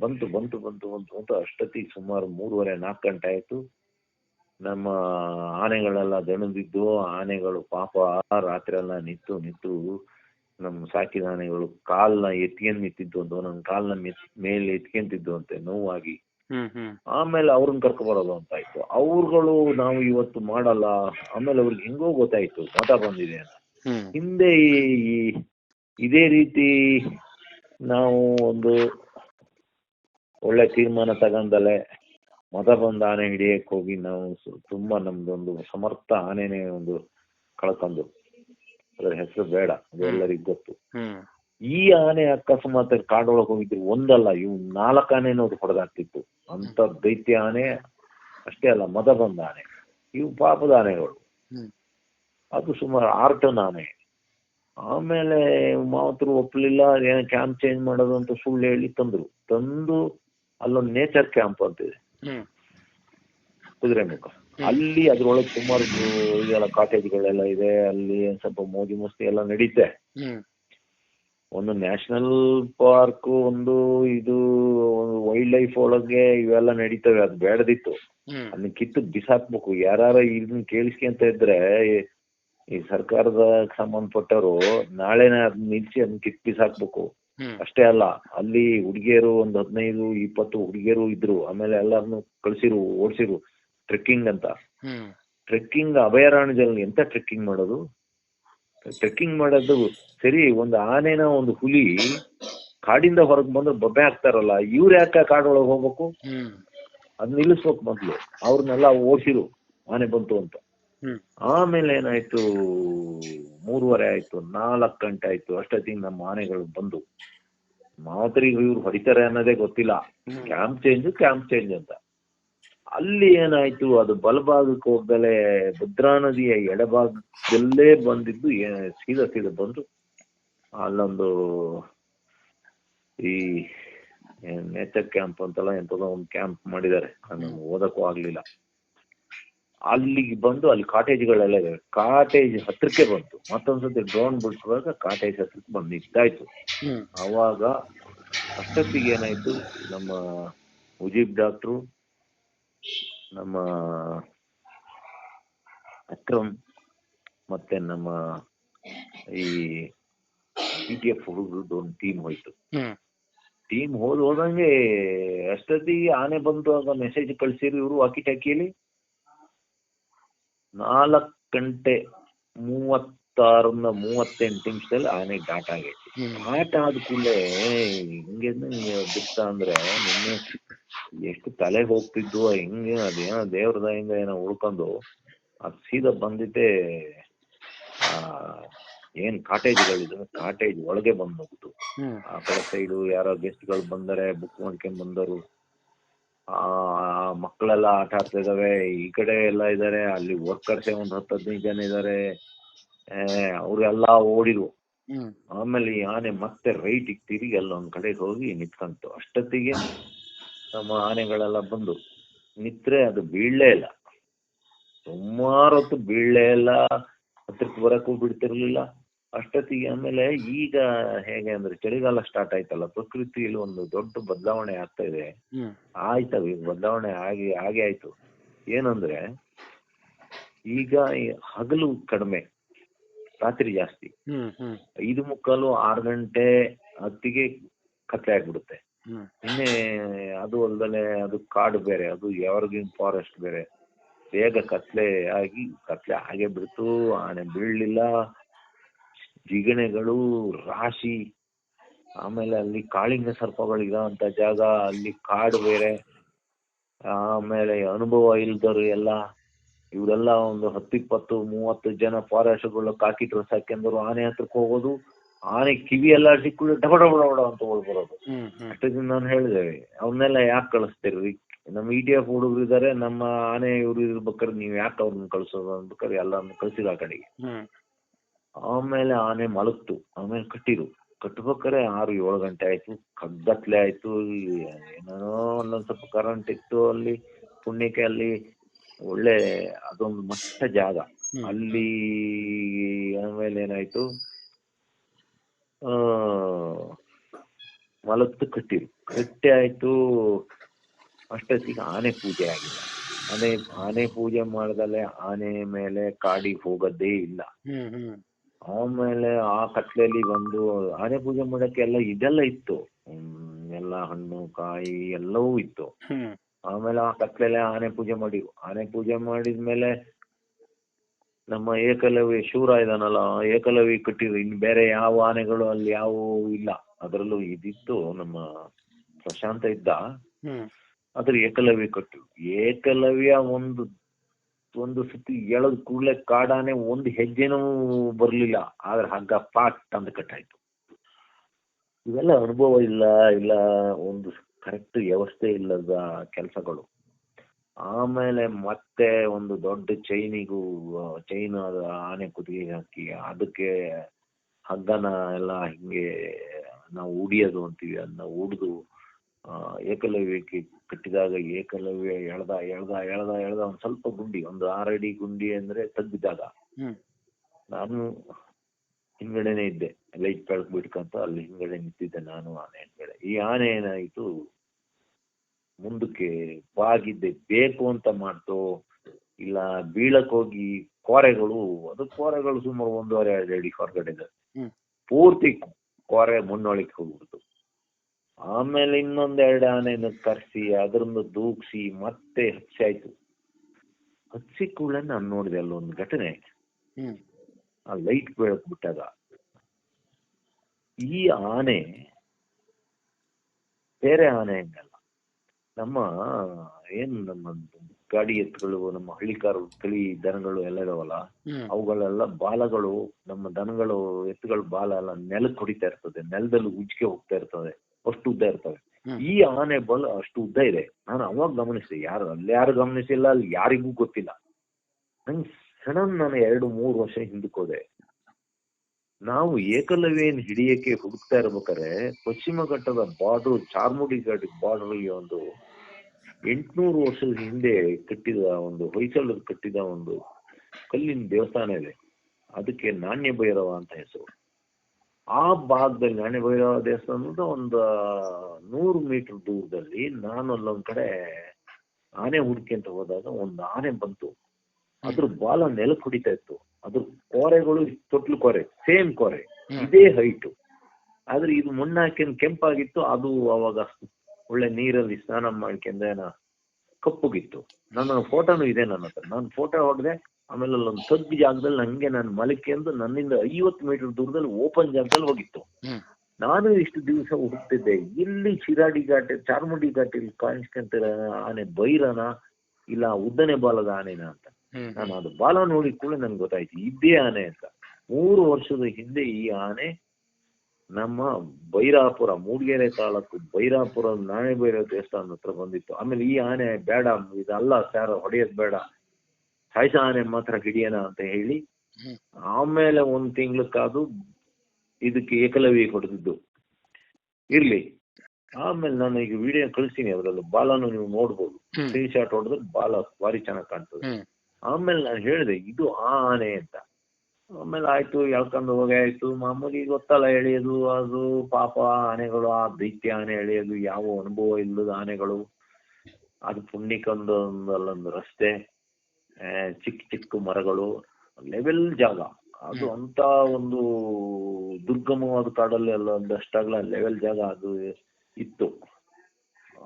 ಬಂತು ಬಂತು ಬಂತು ಬಂತು ಅಂತ ಅಷ್ಟೊತ್ತಿಗೆ ಸುಮಾರು ಮೂರುವರೆ ನಾಲ್ಕು ಗಂಟೆ ಆಯ್ತು. ನಮ್ಮ ಆನೆಗಳೆಲ್ಲ ದಣದಿದ್ದು ಆನೆಗಳು ಪಾಪ ರಾತ್ರಿ ಎಲ್ಲ ನಿಂತು ನಿಂತು ನಮ್ಮ ಸಾಕಿದ ಆನೆಗಳು ಕಾಲ್ನ ಎತ್ಕೊಂಡ್ ನಿಂತಿದ್ದು ಒಂದು ನನ್ನ ಕಾಲ್ನ ಮೆತ್- ಮೇಲೆ ಎತ್ಕೊಂತಿದ್ದು ಅಂತೆ ನೋವಾಗಿ. ಆಮೇಲೆ ಅವ್ರನ್ನ ಕರ್ಕೊ ಬರೋದು ಅಂತ ಆಯ್ತು. ಅವ್ರುಗಳು ನಾವು ಇವತ್ತು ಮಾಡಲ್ಲ ಆಮೇಲೆ ಅವ್ರಿಗೆ ಹೆಂಗೋ ಗೊತ್ತಾಯ್ತು ಮತ ಬಂದಿದೆ ಅಂತ. ಹಿಂದೆ ಈ- ಈ- ಇದೇ ರೀತಿ ನಾವು ಒಂದು ಒಳ್ಳೆ ತೀರ್ಮಾನ ತಗೊಂಡಲೆ ಮತ ಬಂದ ಆನೆ ಹಿಡಿಯಕ್ ಹೋಗಿ ನಾವು ತುಂಬಾ ನಮ್ದೊಂದು ಸಮರ್ಥ ಆನೆನೇ ಒಂದು ಕಳ್ಕೊಂಡು. ಅದ್ರ ಹೆಸರು ಬೇಡ ಅದೆಲ್ಲರಿಗ ಎಲ್ಲರಿಗೂ ಗೊತ್ತು. ಈ ಆನೆ ಅಕಸ್ಮಾತ್ ಕಾಡೊಳಗೆ ಹೋಗಿದ್ರು ಒಂದಲ್ಲ ಇವು ನಾಲ್ಕು ಆನೆನೂ ಅದು ಹೊಡೆದಾಕ್ತಿತ್ತು. ಅಂತ ದೈತ್ಯ ಆನೆ ಅಷ್ಟೇ ಅಲ್ಲ ಮದ ಬಂದ ಆನೆ. ಇವು ಪಾಪದ ಆನೆಗಳು. ಅದು ಸುಮಾರು ಆರು ಟನ್ ಆನೆ. ಆಮೇಲೆ ಮಾವತರು ಒಪ್ಪಲಿಲ್ಲ ಏನ್ ಕ್ಯಾಂಪ್ ಚೇಂಜ್ ಮಾಡೋದು ಅಂತ ಸುಳ್ಳು ಹೇಳಿ ತಂದ್ರು. ತಂದು ಅಲ್ಲೊಂದು ನೇಚರ್ ಕ್ಯಾಂಪ್ ಅಂತ ಇದೆ ಕುದುರೆಮುಖ. ಅಲ್ಲಿ ಅದ್ರೊಳಗೆ ಸುಮಾರು ಇದೆಲ್ಲ ಕಾಟೇಜ್ಗಳೆಲ್ಲ ಇದೆ. ಅಲ್ಲಿ ಸ್ವಲ್ಪ ಮೋಜು ಮಸ್ತಿ ಎಲ್ಲ ನಡೀತೆ. ಒಂದು ನ್ಯಾಷನಲ್ ಪಾರ್ಕ್ ಒಂದು ಇದು ವೈಲ್ಡ್ ಲೈಫ್ ಒಳಗೆ ಇವೆಲ್ಲ ನಡೀತವೆ. ಅದು ಬೇಡದಿತ್ತು. ಅದನ್ನ ಕಿತ್ತು ಬಿಸಾಕ್ಬೇಕು. ಯಾರು ಇದನ್ನ ಕೇಳಿಸ್ಕೊಂತ ಇದ್ರೆ ಈ- ಸರ್ಕಾರದ ಸಂಬಂಧಪಟ್ಟವರು ನಾಳೆನೇ ಅದನ್ನ ನಿಲ್ಸಿ ಅದನ್ನ ಕಿತ್ತು ಬಿಸಾಕ್ಬೇಕು. ಅಷ್ಟೇ ಅಲ್ಲ ಅಲ್ಲಿ ಹುಡುಗಿಯರು ಒಂದ್ ಹದಿನೈದು ಇಪ್ಪತ್ತು ಹುಡುಗಿಯರು ಇದ್ರು ಆಮೇಲೆ ಎಲ್ಲಾರನ್ನು ಕಳ್ಸಿರು ಓಡಿಸಿರು ಟ್ರೆಕ್ಕಿಂಗ್ ಅಂತ. ಟ್ರೆಕ್ಕಿಂಗ್ ಅಭಯಾರಣ್ಯದಲ್ಲಿ ಎಂತ ಟ್ರೆಕ್ಕಿಂಗ್ ಮಾಡೋದು? ಟ್ರೆಕ್ಕಿಂಗ್ ಮಾಡೋದು ಸರಿ ಒಂದು ಆನೆನ ಒಂದು ಹುಲಿ ಕಾಡಿಂದ ಹೊರಗೆ ಬಂದ್ರೆ ಬೊಬ್ಬೆ ಹಾಕ್ತಾರಲ್ಲ ಇವ್ರು ಯಾಕೆ ಕಾಡೊಳಗೆ ಹೋಗ್ಬೇಕು? ಅದ್ ನಿಲ್ಲಿಸ್ಬೇಕು ಮೊದ್ಲು. ಅವ್ರನ್ನೆಲ್ಲ ಓಡಿಸಿರು ಆನೆ ಬಂತು ಅಂತ. ಆಮೇಲೆ ಏನಾಯ್ತು? ಮೂರುವರೆ ಆಯ್ತು ನಾಲ್ಕು ಗಂಟೆ ಆಯ್ತು ಅಷ್ಟೊತ್ತಿಗೆ ನಮ್ಮ ಆನೆಗಳು ಬಂದು ಮಾತ್ರ ಇವ್ರು ಹೊಡಿತಾರೆ ಅನ್ನೋದೇ ಗೊತ್ತಿಲ್ಲ. ಕ್ಯಾಂಪ್ ಚೇಂಜ್ ಕ್ಯಾಂಪ್ ಚೇಂಜ್ ಅಂತ. ಅಲ್ಲಿ ಏನಾಯ್ತು? ಅದು ಬಲಭಾಗಕ್ಕೆ ಹೋಗ್ದಲೆ ಭದ್ರಾ ನದಿಯ ಎಡಭಾಗದಲ್ಲೇ ಬಂದಿದ್ದು ಸೀದಾ ಸೀದಾ ಬಂದು ಅಲ್ಲೊಂದು ಈ ನೇಚರ್ ಕ್ಯಾಂಪ್ ಅಂತಲ್ಲ ಎಂತದೋ ಒಂದು ಕ್ಯಾಂಪ್ ಮಾಡಿದ್ದಾರೆ. ನಾನು ಓದಕ್ಕೂ ಆಗ್ಲಿಲ್ಲ. ಅಲ್ಲಿಗೆ ಬಂದು ಅಲ್ಲಿ ಕಾಟೇಜ್ಗಳೆಲ್ಲ ಇದಾವೆ. ಕಾಟೇಜ್ ಹತ್ರಕ್ಕೆ ಬಂತು. ಮತ್ತೊಂದ್ಸತಿ ಡ್ರೋನ್ ಬಿಡ್ಸುವಾಗ ಕಾಟೇಜ್ ಹತ್ರಕ್ಕೆ ಬಂದು ನಿಂತಾಯ್ತು ಅವಾಗ ಅಷ್ಟೊತ್ತಿಗೆ ಏನಾಯ್ತು? ನಮ್ಮ ಮುಜೀಬ್ ಡಾಕ್ಟ್ರು ನಮ್ಮ ಅಕ್ರಮ್ ಮತ್ತೆ ನಮ್ಮ ಈ ಪಿ ಟಿ ಎಫ್ ಹುಡುಗರದ್ದು ಒಂದು ಟೀಮ್ ಹೋಯ್ತು. ಟೀಮ್ ಹೋದ್ ಹೋದಂಗೆ ಅಷ್ಟೊತ್ತಿಗೆ ಆನೆ ಬಂತು ಅಂತ ಮೆಸೇಜ್ ಕಳ್ಸಿರಿ ಇವರು ವಾಕಿ ಟಾಕಿಯಲ್ಲಿ ನಾಲ್ಕು ಗಂಟೆ ಮೂವತ್ತಾರರಿಂದ ಮೂವತ್ತೆಂಟು ನಿಮಿಷದಲ್ಲಿ ಆನೆ ಡಾಟ್ ಆಗೈತಿ. ಡಾಟ್ ಆದ ಕೂಡಲೇ ಹಿಂಗೆ ಬಿಡ್ತ ಅಂದ್ರೆ ನಿನ್ನೆ ಎಷ್ಟು ತಲೆ ಹೋಗ್ತಿದ್ವು ಹಿಂಗೆ ಅದೇನೋ ದೇವ್ರ ದಯಿಂದ ಏನೋ ಉಳ್ಕೊಂಡು ಅದ್ ಸೀದಾ ಬಂದಿದ್ದೆ ಆ ಏನ್ ಗಳಿದ್ರು ಕಾಟೇಜ್ ಒಳಗೆ ಬಂದ್ ನುಗ್ತು ಆ ಕಡೆ ಸೈಡು ಯಾರೋ ಗೆಸ್ಟ್ಗಳು ಬಂದರೆ ಬುಕ್ ಮಾಡ್ಕೊಂಡ್ ಬಂದರು ಮಕ್ಕಳೆಲ್ಲ ಆಟ ಆಡ್ತಾ ಇದಾವೆ ಈ ಕಡೆ ಎಲ್ಲ ಇದಾರೆ. ಅಲ್ಲಿ ವರ್ಕರ್ಸ್ ಒಂದ್ ಹತ್ತು ಹದಿನೈದು ಜನ ಇದಾರೆ. ಅವರೆಲ್ಲ ಓಡಿರು ಹ್ಮ್. ಆಮೇಲೆ ಈ ಆನೆ ಮತ್ತೆ ರೈಟ್ ತಿರುಗಿ ಅಲ್ಲೊಂದ್ ಕಡೆಗೆ ಹೋಗಿ ನಿಂತ್ಕೊಂತು. ಅಷ್ಟೊತ್ತಿಗೆ ನಮ್ಮ ಆನೆಗಳೆಲ್ಲ ಬಂದು ನಿತ್ರೆ ಅದು ಬೀಳಲೇ ಇಲ್ಲ. ಸುಮಾರು ಹೊತ್ತು ಬೀಳಲೇ ಇಲ್ಲ. ಹತ್ರಕ್ಕೆ ಬರಕ್ಕೂ ಬಿಡ್ತಿರ್ಲಿಲ್ಲ. ಅಷ್ಟೊತ್ತಿಗೆ ಆಮೇಲೆ ಈಗ ಹೇಗೆ ಅಂದ್ರೆ ಚಳಿಗಾಲ ಸ್ಟಾರ್ಟ್ ಆಯ್ತಲ್ಲ ಪ್ರಕೃತಿಯಲ್ಲಿ ಒಂದು ದೊಡ್ಡ ಬದಲಾವಣೆ ಆಗ್ತಾ ಇದೆ. ಆಯ್ತವ ಈಗ ಬದಲಾವಣೆ ಆಗಿ ಹಾಗೆ ಆಯ್ತು. ಏನಂದ್ರೆ ಈಗ ಹಗಲು ಕಡಿಮೆ ರಾತ್ರಿ ಜಾಸ್ತಿ. ಐದು ಮುಕ್ಕಾಲು ಆರು ಗಂಟೆ ಹತ್ತಿಗೆ ಕತ್ತೆ ಆಗ್ಬಿಡುತ್ತೆ. ಇನ್ನೇ ಅದು ಅಲ್ದಲೆ ಅದು ಕಾಡು ಬೇರೆ ಅದು ಎವರ್ಗ್ರೀನ್ ಫಾರೆಸ್ಟ್ ಬೇರೆ. ಬೇಗ ಕತ್ಲೆ ಆಗಿ ಕತ್ಲೆ ಹಾಗೆ ಬಿಡ್ತು ಆನೆ ಬೀಳಲಿಲ್ಲ ಜಿಗಣೆಗಳು ರಾಶಿ ಆಮೇಲೆ ಅಲ್ಲಿ ಕಾಳಿಂಗ ಸರ್ಪಗಳು ಅಂತ ಜಾಗ ಅಲ್ಲಿ ಕಾಡು ಬೇರೆ ಆಮೇಲೆ ಅನುಭವ ಇಲ್ದರು ಎಲ್ಲ ಇವರೆಲ್ಲ ಒಂದು ಹತ್ತಿಪ್ಪತ್ತು ಮೂವತ್ತು ಜನ ಫಾರೆಸ್ಟ್ಗಳು ಕಾಕಿ ಡ್ರೆಸ್ ಹಾಕೊಂಡ್ರು ಆನೆ ಹತ್ರಕ್ಕೆ ಹೋಗೋದು ಆನೆ ಕಿವಿ ಎಲ್ಲ ಸಿಕ್ಕಿದ್ರೆ ಡಬ ಡಬ ಡಬ ಅಂತ ಹೋಗ್ಬರೋದು ಬರೋದು ದಿನ ಹ್ಮ್ ನಾನು ಹೇಳಿದೆ ಅವನ್ನೆಲ್ಲ ಯಾಕೆ ಕಳಿಸ್ತೀರಿ ನಮ್ಮ ಇ ಟಿ ಎಫ್ ಹುಡುಗರು ಇದಾರೆ ನಮ್ಮ ಆನೆ ಇವ್ರು ಇರ್ಬೇಕಾದ್ರೆ ನೀವು ಯಾಕೆ ಅವ್ರನ್ನ ಕಳ್ಸೋದು ಅನ್ಬೇಕಾದ್ರೆ ಎಲ್ಲರನ್ನು ಕಳ್ಸಿದ ಆ ಕಡೆಗೆ. ಆಮೇಲೆ ಆನೆ ಮಲಗ್ತು ಆಮೇಲೆ ಕಟ್ಟಿದ್ರು ಕಟ್ಬೇಕಾರೆ ಆರು ಏಳು ಗಂಟೆ ಆಯ್ತು ಕಗ್ಗತ್ಲೆ ಆಯ್ತು ಏನೇನೋ ಒಂದೊಂದ್ ಸ್ವಲ್ಪ ಕರೆಂಟ್ ಇತ್ತು ಅಲ್ಲಿ ಪುಣ್ಯಕ್ಕೆ ಅಲ್ಲಿ ಒಳ್ಳೆ ಅದೊಂದು ಮಟ್ಟ ಜಾಗ. ಅಲ್ಲಿ ಆಮೇಲೆ ಏನಾಯ್ತು ಆ ಮಲಗ್ತು ಕಟ್ಟಿರು. ಕಟ್ಟಿ ಆಯ್ತು ಅಷ್ಟೊತ್ತಿಗೆ ಆನೆ ಪೂಜೆ ಆಗಿಲ್ಲ. ಆನೆ ಆನೆ ಪೂಜೆ ಮಾಡ್ದಲೆ ಆನೆ ಮೇಲೆ ಕಾಡಿಗೆ ಹೋಗೋದೇ ಇಲ್ಲ. ಆಮೇಲೆ ಆ ಕತ್ಲೆಯಲ್ಲಿ ಬಂದು ಆನೆ ಪೂಜೆ ಮಾಡಕ್ಕೆ ಎಲ್ಲ ಇದೆಲ್ಲ ಇತ್ತು. ಹ್ಮ್, ಎಲ್ಲ ಹಣ್ಣು ಕಾಯಿ ಎಲ್ಲವೂ ಇತ್ತು. ಆಮೇಲೆ ಆ ಕತ್ಲೆಯಲ್ಲಿ ಆನೆ ಪೂಜೆ ಮಾಡಿ ಆನೆ ಪೂಜೆ ಮಾಡಿದ್ಮೇಲೆ ನಮ್ಮ ಏಕಲವ್ಯ ಶೂರ ಇದಾನಲ್ಲ ಏಕಲವ್ಯ ಕಟ್ಟಿದ್ರು. ಇನ್ನು ಬೇರೆ ಯಾವ ಆನೆಗಳು ಅಲ್ಲಿ ಯಾವ ಇಲ್ಲ. ಅದರಲ್ಲೂ ಇದಿತ್ತು ನಮ್ಮ ಪ್ರಶಾಂತ ಇದ್ದ. ಅದ್ರ ಏಕಲವ್ಯ ಕಟ್ಟಿದ್ರು. ಏಕಲವ್ಯ ಒಂದು ಒಂದು ಸತಿ ಎಳದ್ ಕೂಡ್ಲೆ ಕಾಡಾನೆ ಒಂದು ಹೆಜ್ಜೆನೂ ಬರ್ಲಿಲ್ಲ. ಆದ್ರೆ ಹಗ್ಗ ಪಾಟ್ ಅಂತ ಕಟ್ಟಾಯ್ತು. ಇವೆಲ್ಲ ಅನುಭವ ಇಲ್ಲ ಇಲ್ಲ, ಒಂದು ಕರೆಕ್ಟ್ ವ್ಯವಸ್ಥೆ ಇಲ್ಲದ ಕೆಲಸಗಳು. ಆಮೇಲೆ ಮತ್ತೆ ಒಂದು ದೊಡ್ಡ ಚೈನಿಗೂ ಚೈನ್ ಆನೆ ಕುತ್ತಿಗೆ ಹಾಕಿ ಅದಕ್ಕೆ ಹಗ್ಗನ ಎಲ್ಲ ಹಿಂಗೆ ನಾವು ಉಡಿಯೋದು ಅಂತೀವಿ ಅದನ್ನ ಉಡ್ದು ಏಕಲವ್ಯಕ್ಕೆ ಕಟ್ಟಿದಾಗ ಏಕಲವ್ಯ ಎಳ್ದ ಎಳ್ದ ಎಳ್ದ ಎಳ್ದ ಒಂದ್ ಸ್ವಲ್ಪ ಗುಂಡಿ ಒಂದು ಆರಡಿ ಗುಂಡಿ ಅಂದ್ರೆ ತಗ್ಗಿದಾಗ ನಾನು ಹಿಂಗಡೆನೆ ಇದ್ದೆ. ಲೈಟ್ ಬೆಳಕು ಬಿಡ್ಕಂತ ಅಲ್ಲಿ ಹಿಂಗಡೆ ನಿಂತಿದ್ದೆ ನಾನು ಆನೆ ಹಿಂಗಡೆ. ಈ ಆನೆ ಏನಾಯ್ತು ಮುಂದಕ್ಕೆ ಬಾಗಿದ್ದೆ. ಬೇಕು ಅಂತ ಮಾಡ್ತು ಇಲ್ಲ ಬೀಳಕ್ ಹೋಗಿ ಕೋರೆಗಳು ಅದು ಕೋರೆಗಳು ಸುಮಾರು ಒಂದೂವರೆ ಎರಡು ಅಡಿ ಹೊರಗಡೆ ಇದೆ ಪೂರ್ತಿ ಕೋರೆ ಮುನ್ನೊಳಕ್ಕೆ ಹೋಗ್ಬಿಡ್ತು. ಆಮೇಲೆ ಇನ್ನೊಂದೆರಡು ಆನೆಯನ್ನು ಕರ್ಸಿ ಅದರಿಂದ ದೂಕ್ಸಿ ಮತ್ತೆ ಹಚ್ಚಿ ಆಯ್ತು. ಹಚ್ಚಿ ಕೂಡಲೇ ನಾನು ನೋಡಿದೆ ಅಲ್ಲೊಂದು ಘಟನೆ. ಆಯ್ತು ಆ ಲೈಟ್ ಬೆಳಕು ಬಿಟ್ಟಾಗ ಈ ಆನೆ ಬೇರೆ ಆನೆ ಹಂಗಲ್ಲ. ನಮ್ಮ ಏನು ನಮ್ಮ ಗಾಡಿ ಎತ್ತುಗಳು ನಮ್ಮ ಹಳ್ಳಿಕಾರ ತಳಿ ದನಗಳು ಎಲ್ಲ ಇದಾವಲ್ಲ ಅವುಗಳೆಲ್ಲ ಬಾಲಗಳು ನಮ್ಮ ದನಗಳು ಎತ್ತುಗಳು ಬಾಲ ಎಲ್ಲ ನೆಲಕ್ಕೆ ಹೊಡಿತಾ ಇರ್ತದೆ ನೆಲದಲ್ಲಿ ಉಜ್ಕೆ ಹೋಗ್ತಾ ಇರ್ತದೆ ಅಷ್ಟು ಉದ್ದ ಇರ್ತವೆ. ಈ ಆನೆ ಬಲ ಅಷ್ಟು ಉದ್ದ ಇದೆ. ನಾನು ಅವಾಗ ಗಮನಿಸಿದೆ. ಯಾರು ಅಲ್ಲಿ ಯಾರು ಗಮನಿಸಿಲ್ಲ ಅಲ್ಲಿ ಯಾರಿಗೂ ಗೊತ್ತಿಲ್ಲ. ನಂಗ್ ಸಡನ್ ನಾನು ಎರಡು ಮೂರು ವರ್ಷ ಹಿಂದಕ್ಕೆ ಹೋದೆ. ನಾವು ಏಕಲವ್ಯನ್ ಹಿಡಿಯಕ್ಕೆ ಹುಡುಕ್ತಾ ಇರ್ಬೇಕಾದ್ರೆ ಪಶ್ಚಿಮ ಘಟ್ಟದ ಬಾರ್ಡರ್ ಚಾರ್ಮುಡಿ ಘಾಟ್ ಬಾರ್ಡರ್ ಒಂದು ಎಂಟ್ನೂರು ವರ್ಷದ ಹಿಂದೆ ಕಟ್ಟಿದ ಒಂದು ಹೊಯ್ಸಳರು ಕಟ್ಟಿದ ಒಂದು ಕಲ್ಲಿನ ದೇವಸ್ಥಾನ ಇದೆ. ಅದಕ್ಕೆ ನಾಣ್ಯ ಭೈರವ ಅಂತ ಹೆಸರು. ಆ ಭಾಗದಲ್ಲಿ ಅಣೆ ಭೈರವ ದೇವಸ್ಥಾನದ ಒಂದು ನೂರು ಮೀಟರ್ ದೂರದಲ್ಲಿ ನಾನು ಅಲ್ಲೊಂದ್ ಕಡೆ ಆನೆ ಹುಡ್ಕೊಂತ ಹೋದಾಗ ಒಂದು ಆನೆ ಬಂತು. ಅದ್ರ ಬಾಲ ನೆಲಕ್ಕೆ ಹೊಡಿತಾ ಇತ್ತು. ಅದ್ರ ಕೋರೆಗಳು ತೊಟ್ಲು ಕೋರೆ ಸೇಮ್ ಕೋರೆ. ಇದೇ ಹೈಟ್ ಆದ್ರೆ ಇದು ಮಣ್ಣಾಕಿನ ಕೆಂಪಾಗಿತ್ತು ಅದು ಅವಾಗ ಒಳ್ಳೆ ನೀರಲ್ಲಿ ಸ್ನಾನ ಮಾಡ್ಕೊಂಡ ಕಪ್ಪುಗಿತ್ತು. ನನ್ನ ಫೋಟೋನು ಇದೆ ನನ್ನ ಹತ್ರ. ನಾನು ಫೋಟೋ ಹೊಡೆದೆ ಆಮೇಲೆ ಅಲ್ಲೊಂದು ತಗ್ಗು ಜಾಗದಲ್ಲಿ ಹಂಗೆ ನಾನು ಅಂತ ನನ್ನಿಂದ ಐವತ್ತು ಮೀಟರ್ ದೂರದಲ್ಲಿ ಓಪನ್ ಜಾಗದಲ್ಲಿ ಹೋಗಿತ್ತು. ನಾನು ಇಷ್ಟು ದಿವಸ ಹುಡುಕ್ತಿದ್ದೆ ಇಲ್ಲಿ ಶಿರಾಡಿ ಘಾಟ್ ಚಾರ್ಮುಡಿ ಘಾಟಲ್ಲಿ ಕಾಣಿಸ್ಕೊಂತಿರ ಆನೆ ಬೈರನ ಇಲ್ಲ ಉದ್ದನೆ ಬಾಲದ ಆನೆನ ಅಂತ. ನಾನು ಅದು ಬಾಲ ನೋಡಿ ಕೂಡ ನನ್ಗೆ ಗೊತ್ತಾಯ್ತು ಇದೇ ಆನೆ ಅಂತ. ಮೂರು ವರ್ಷದ ಹಿಂದೆ ಈ ಆನೆ ನಮ್ಮ ಬೈರಾಪುರ ಮೂಡಿಗೆರೆ ತಾಲೂಕು ಬೈರಾಪುರ ನಾಣೆ ಬೈರ ದೇವಸ್ಥಾನದ ಹತ್ರ ಬಂದಿತ್ತು. ಆಮೇಲೆ ಈ ಆನೆ ಬೇಡ ಇದಲ್ಲ ಸ್ಯಾರ ಹೊಡೆಯೋದ್ ಬೇಡ. ಸಾಯ್ಸ ಆನೆ ಮಾತ್ರ ಹಿಡಿಯೋಣ ಅಂತ ಹೇಳಿ ಆಮೇಲೆ ಒಂದ್ ತಿಂಗಳು ಕಾದು ಇದಕ್ಕೆ ಏಕಲವ್ಯ ಕೊಡ್ತಿದ್ದು. ಇರ್ಲಿ. ಆಮೇಲೆ ನಾನು ಈಗ ವಿಡಿಯೋ ಕಳಿಸ್ತೀನಿ ಅದ್ರಲ್ಲಿ. ಬಾಲನು ನೀವು ನೋಡ್ಬೋದು. ಸ್ಕ್ರೀನ್ ಶಾಟ್ ಹೊಡೆದ್ರೆ ಬಾಲ ಭಾರಿ ಚೆನ್ನಾಗಿ ಕಾಣ್ತದೆ. ಆಮೇಲೆ ನಾನು ಹೇಳಿದೆ ಇದು ಆ ಆನೆ ಅಂತ. ಆಮೇಲೆ ಆಯ್ತು ಎಳ್ಕೊಂಡು ಹೋಗಿ ಆಯ್ತು. ಮಾಮೂಲಿ ಗೊತ್ತಲ್ಲ ಎಳೆಯೋದು ಅದು ಪಾಪ ಆನೆಗಳು ಆ ದೈತ್ಯ ಆನೆ ಎಳೆಯೋದು ಯಾವ ಅನುಭವ ಇಲ್ಲದ ಆನೆಗಳು. ಅದು ಪುಣ್ಯಕ್ಕೊಂದು ಒಂದು ಅಲ್ಲೊಂದು ರಸ್ತೆ. ಚಿಕ್ಕ ಚಿಕ್ಕ ಮರಗಳು ಲೆವೆಲ್ ಜಾಗ. ಅದು ಅಂತ ಒಂದು ದುರ್ಗಮವಾದ ಕಾಡಲ್ಲಿ ಎಲ್ಲ ಒಂದಷ್ಟಾಗ್ಲ ಲೆವೆಲ್ ಜಾಗ ಅದು ಇತ್ತು.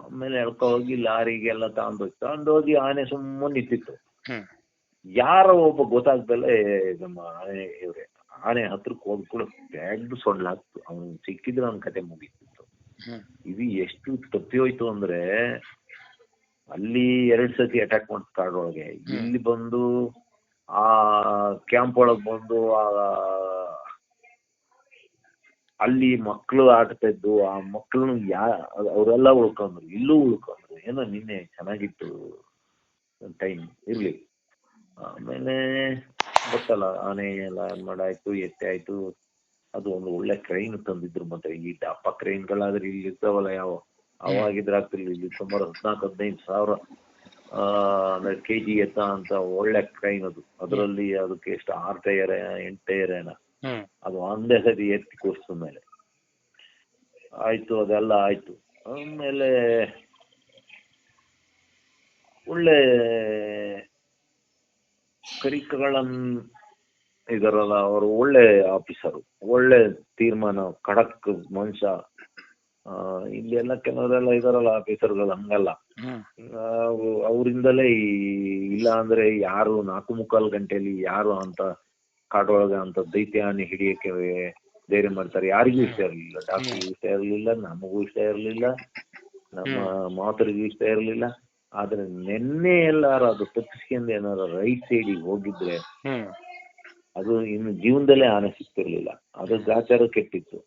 ಆಮೇಲೆ ಎಳ್ಕೊ ಹೋಗಿ ಲಾರಿಗೆಲ್ಲ ತಗೊಂಡೋಗಿ ತಗೊಂಡೋಗಿ ಆನೆ ಸುಮ್ಮನೆ ನಿಂತಿತ್ತು ಯಾರ ಒಬ್ಬ ಗೊತ್ತಾಗ್ದಲೆ ನಮ್ಮ ಆನೆ ಇವ್ರೆ ಆನೆ ಹತ್ರಕ್ಕೆ ಹೋದ್ ಕೂಡ ಬ್ಯಾಗ್ ಸೊಂಡ್ಲಾಗ್ತು ಅವ್ನು ಸಿಕ್ಕಿದ್ರೆ ಅವ್ನ ಕತೆ ಮುಗೀತಿತ್ತು. ಇದು ಎಷ್ಟು ತಪ್ಪಿ ಹೋಯ್ತು ಅಂದ್ರೆ ಅಲ್ಲಿ ಎರಡ್ ಸತಿ ಅಟ್ಯಾಕ್ ಮಾಡ್ತು ಒಳಗೆ. ಇಲ್ಲಿ ಬಂದು ಆ ಕ್ಯಾಂಪ್ ಒಳಗ್ ಬಂದು ಆ ಅಲ್ಲಿ ಮಕ್ಳು ಆಡ್ತಾ ಇದ್ದು ಆ ಮಕ್ಳು ಯಾ ಅವರೆಲ್ಲ ಉಳ್ಕೊಂಡ್ರು. ಇಲ್ಲೂ ಉಳ್ಕೊಂಡ್ರು. ಏನೋ ನಿನ್ನೆ ಚೆನ್ನಾಗಿತ್ತು ಟೈಮ್ ಇರ್ಲಿ. ಆಮೇಲೆ ಗೊತ್ತಲ್ಲ ಆನೆ ಎಲ್ಲ ಮಾಡಾಯ್ತು ಎತ್ತೆ ಆಯ್ತು. ಅದು ಒಂದು ಒಳ್ಳೆ ಕ್ರೈನ್ ತಂದಿದ್ರು ಮತ್ತೆ ಈ ದಪ್ಪ ಕ್ರೈನ್ಗಳಾದ್ರೆ ಇಲ್ಲಿ ಇರ್ತಾವಲ್ಲ ಯಾವ? ಅವಾಗಿದ್ರೆ ಆಗ್ತಿರ್ಲಿಲ್ಲ. ಇಲ್ಲಿ ಸುಮಾರು ಹದಿನಾಲ್ಕು ಹದಿನೈದು ಸಾವಿರ ಆ ಅಂದ್ರೆ ಕೆ ಜಿ ಎತ್ತ ಅಂತ ಒಳ್ಳೆ ಕ್ರೈನ್ ಅದು. ಅದರಲ್ಲಿ ಅದಕ್ಕೆ ಎಷ್ಟು ಆರ್ ಟೈರ್ ಎಂಟು ಟೈರ್ ಏನ. ಅದು ಒಂದೇ ಸರಿ ಎತ್ತಿ ಕೂರಿಸಿದ ಮೇಲೆ. ಆಯ್ತು ಅದೆಲ್ಲ ಆಯ್ತು. ಆಮೇಲೆ ಒಳ್ಳೆ ಕರಿಕಗಳನ್ ಇದರಲ್ಲ ಅವರು ಒಳ್ಳೆ ಆಫೀಸರು ಒಳ್ಳೆ ತೀರ್ಮಾನ ಖಡಕ್ ಮನುಷ್ಯ ಆ, ಎಲ್ಲ ಕೆಲವರೆಲ್ಲ ಇದಾರಲ್ಲ ಆಫೀಸರ್ಗಳು ಹಂಗಲ್ಲ. ಅವರಿಂದಲೇ ಈ ಇಲ್ಲ ಅಂದ್ರೆ ಯಾರು ನಾಲ್ಕು ಮುಕ್ಕಾಲು ಗಂಟೆಯಲ್ಲಿ ಯಾರು ಅಂತ ಕಾಡೊಳಗ ಅಂತ ದೈತ್ಯಾನಿ ಹಿಡಿಯಕ್ಕೆ ಧೈರ್ಯ ಮಾಡ್ತಾರೆ. ಯಾರಿಗೂ ಇಷ್ಟ ಇರಲಿಲ್ಲ. ಡಾಕ್ಟರ್ಗೂ ಇಷ್ಟ ಇರಲಿಲ್ಲ ನಮಗೂ ಇಷ್ಟ ಇರಲಿಲ್ಲ ನಮ್ಮ ಮಾತರಿಗೂ ಇಷ್ಟ ಇರಲಿಲ್ಲ. ಆದ್ರೆ ನಿನ್ನೆ ಎಲ್ಲಾರು ಅದು ತಪ್ಪಿಸ್ಕೊಂಡು ಏನಾರು ರೈಟ್ ಸೈಡಿಗೆ ಹೋಗಿದ್ರೆ ಅದು ಇನ್ನು ಜೀವನದಲ್ಲೇ ಆನೆ ಸಿಗ್ತಿರ್ಲಿಲ್ಲ. ಅದು ಗಾಚಾರ ಕೆಟ್ಟಿತ್ತು.